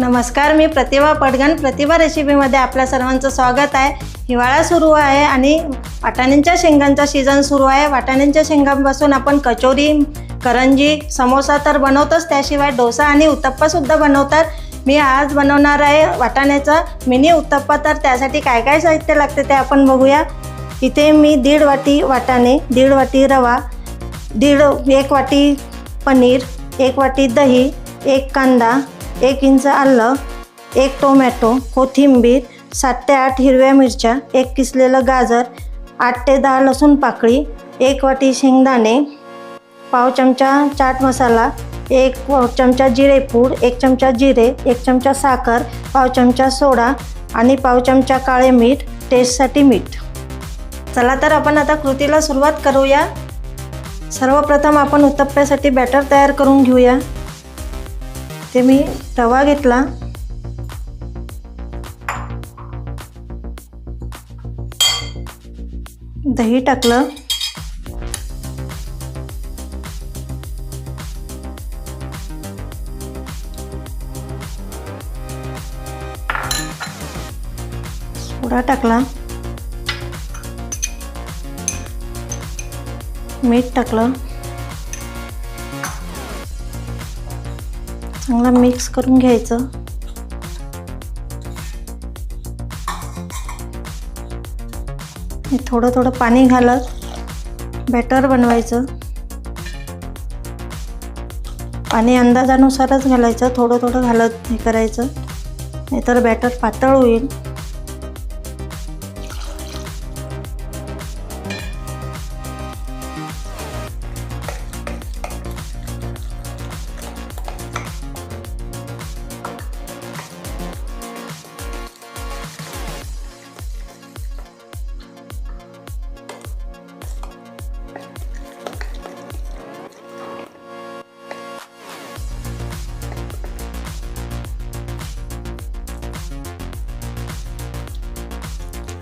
नमस्कार मी प्रतिभा पडगण प्रतिभा रेसिपीमध्ये आपल्या सर्वांचं स्वागत आहे. हिवाळा सुरू आहे आणि वाटाण्यांच्या शेंगांचा सीझन सुरू आहे. वाटाण्यांच्या शेंगांपासून आपण कचोरी करंजी समोसा तर बनवतोच. त्याशिवाय डोसा आणि उत्तप्पासुद्धा बनवतात. मी आज बनवणार आहे वाटाण्याचा मिनी उत्तप्पा. तर त्यासाठी काय काय साहित्य लागते ते आपण बघूया. इथे मी दीड वाटी वाटाणे दीड वाटी रवा दीड एक वाटी पनीर एक वाटी दही एक कांदा एक इंच आलं एक टोमॅटो कोथिंबीर सात ते आठ हिरव्या मिरच्या एक किसलेलं गाजर आठ ते दहा लसूण पाकळी एक वाटी शेंगदाणे पाव चमचा चाट मसाला एक पाव चमचा जिरेपूड एक चमचा जिरे एक चमचा साखर पाव चमचा सोडा आणि पाव चमचा काळे मीठ टेस्टसाठी मीठ. चला तर आपण आता कृतीला सुरुवात करूया. सर्वप्रथम आपण उत्तप्प्यासाठी बॅटर तयार करून घेऊया. ते मी तवा घेतला. दही टाकलं. सोडा टाकला. मीठ टाकलं. चांगला मिक्स करून घ्यायचं. हे थोडं थोडं पाणी घालत बॅटर बनवायचं. पाणी अंदाजानुसारच घालायचं थोडं थोडं घालत हे करायचं. नाहीतर बॅटर पातळ होईल.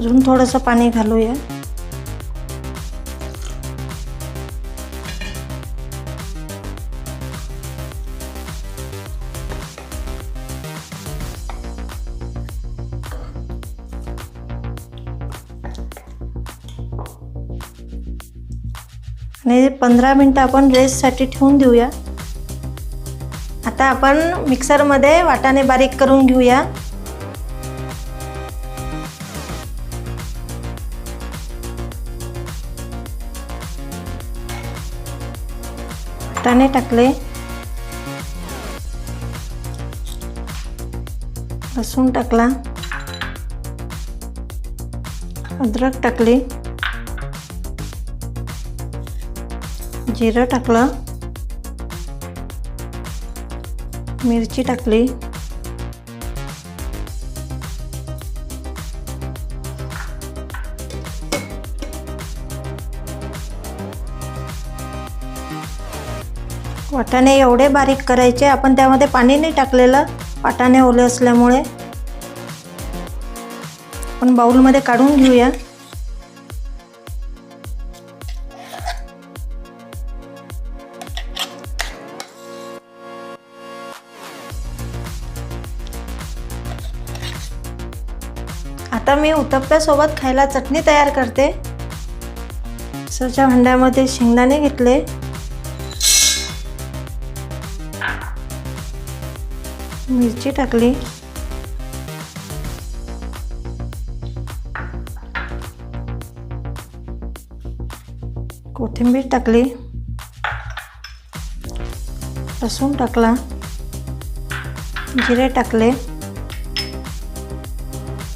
अजून थोडंसं पाणी घालूया. आणि पंधरा मिनटं आपण रेस्टसाठी ठेवून देऊया. आता आपण मिक्सरमध्ये वाटाणे बारीक करून घेऊया. वाटाणे टाकले. लसूण टाकला. अद्रक टाकली. जिरं टाकलं. मिरची टाकली. वाटाणे एवढे बारीक करायचे आपण त्यामध्ये पाणी नाही टाकलेलं. वाटाणे ओले असल्यामुळे. आपण बाऊलमध्ये काढून घेऊया. आता मी उत्तप्प्यासोबत खायला चटणी तयार करते. मिक्सरच्या भांड्यामध्ये शेंगदाणे घेतले. मिरची टाकली. कोथिंबीर टाकली. लसूण टाकला. जिरे टाकले.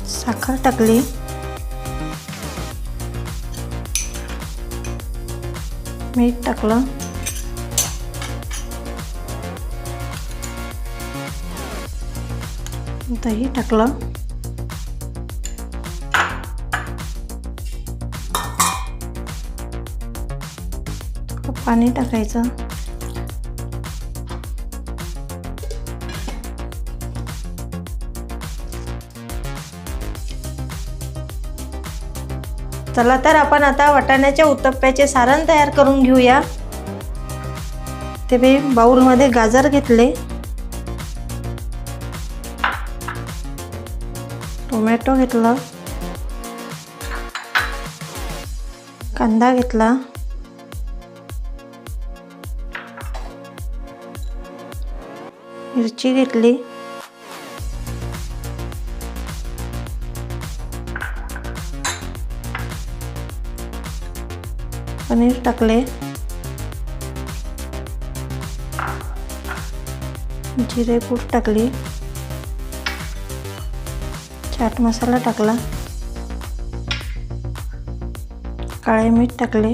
साखर टाकली. मीठ टाकलं. दही टाकलं. पाणी टाकायचं. चला तर आपण आता वाटाण्याच्या उत्तप्प्याचे सारण तयार करून घेऊया. ते मी बाऊलमध्ये गाजर घेतले. टोमॅटो घेतला. कांदा घेतला. मिरची घेतली. पनीर टाकले. जिरे पूड टाकली. चाट मसाला टाकला. काळे मीठ टाकले.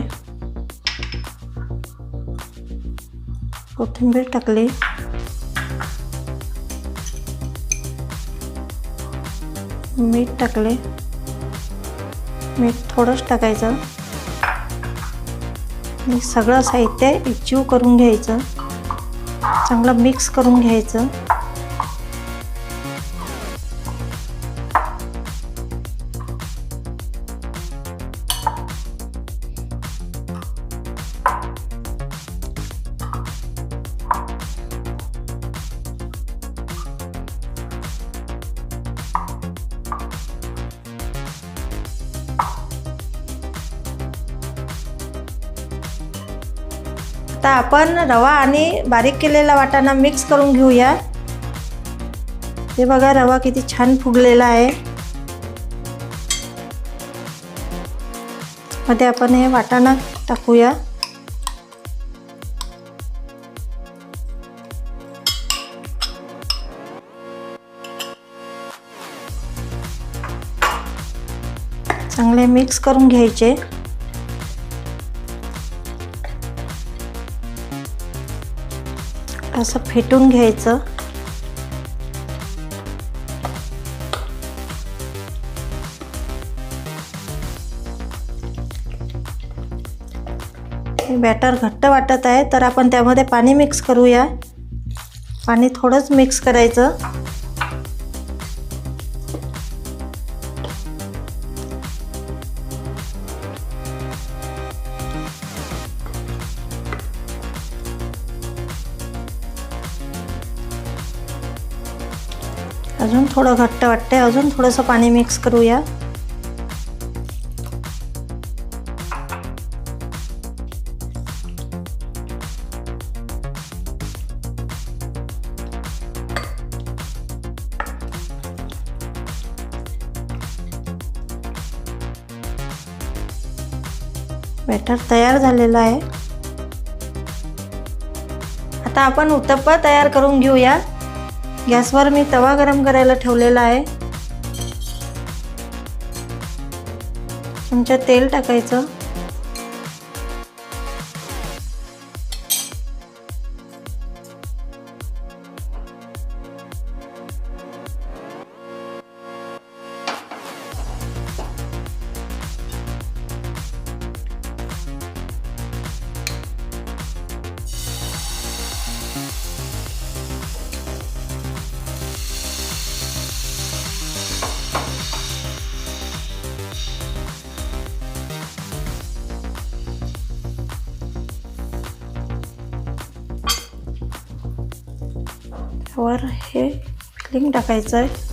कोथिंबीर टाकली. मीठ टाकले. मीठ थोडंच टाकायचं. सगळं साहित्य एकजीव करून घ्यायचं. चांगलं मिक्स करून घ्यायचं. आता आपण रवा आणि बारीक केलेला वाटाणा मिक्स करून घेऊया. हे बघा रवा किती छान फुगलेला आहे. मध्ये आपण हे वाटाणा टाकूया. चांगले मिक्स करून घ्यायचे. असं फेटून घ्यायचं. बॅटर घट्ट वाटत आहे तर आपण त्यामध्ये पाणी मिक्स करूया. पाणी थोडंच मिक्स करायचं. अजून थोडं घट्ट वाटते अजून थोडंसं पाणी मिक्स करूया. बॅटर तयार झालेलं आहे. आता आपण उत्तप्पा तयार करून घेऊया गॅसवर मी तवा गरम करायला ठेवलेला आहे. तुमचं तेल टाकायचं. वर हे फिलिंग टाकायचं आहे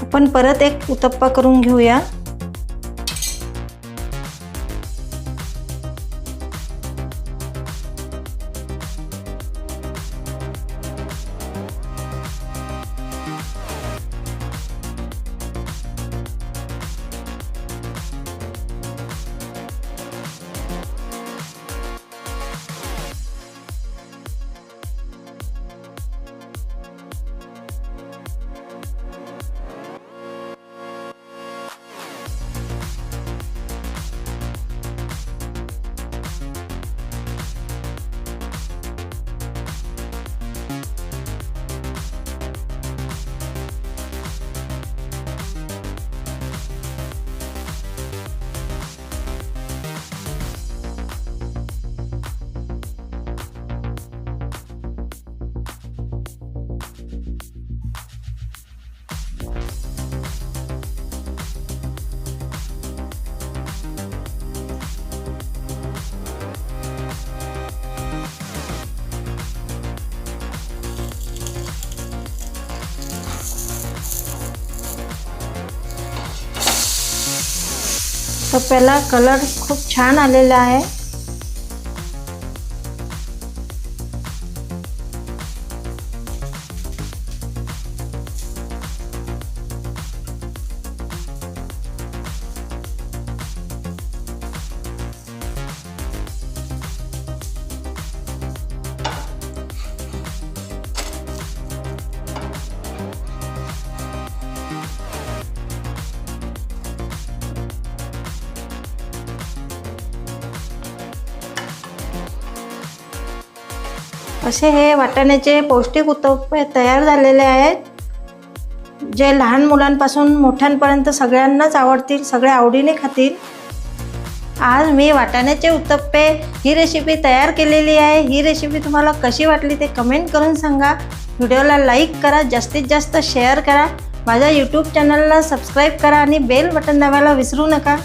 आपण परत एक उत्तप्पा करून घेऊया. उत्तप्प्याला कलर खूप छान आलेला आहे. असे हे वाटाण्याचे पौष्टिक उत्तप्पे तयार झालेले आहेत जे लहान मुलांपासून मोठ्यांपर्यंत सगळ्यांनाच आवडतील सगळे आवडीने खातील. आज मी वाटाण्याचे उत्तप्पे ही रेसिपी तयार केलेली आहे. ही रेसिपी तुम्हाला कशी वाटली ते कमेंट करून सांगा. व्हिडिओला लाईक करा जास्तीत जास्त शेअर करा. माझ्या यूट्यूब चॅनलला सबस्क्राईब करा आणि बेल बटन दाबायला विसरू नका.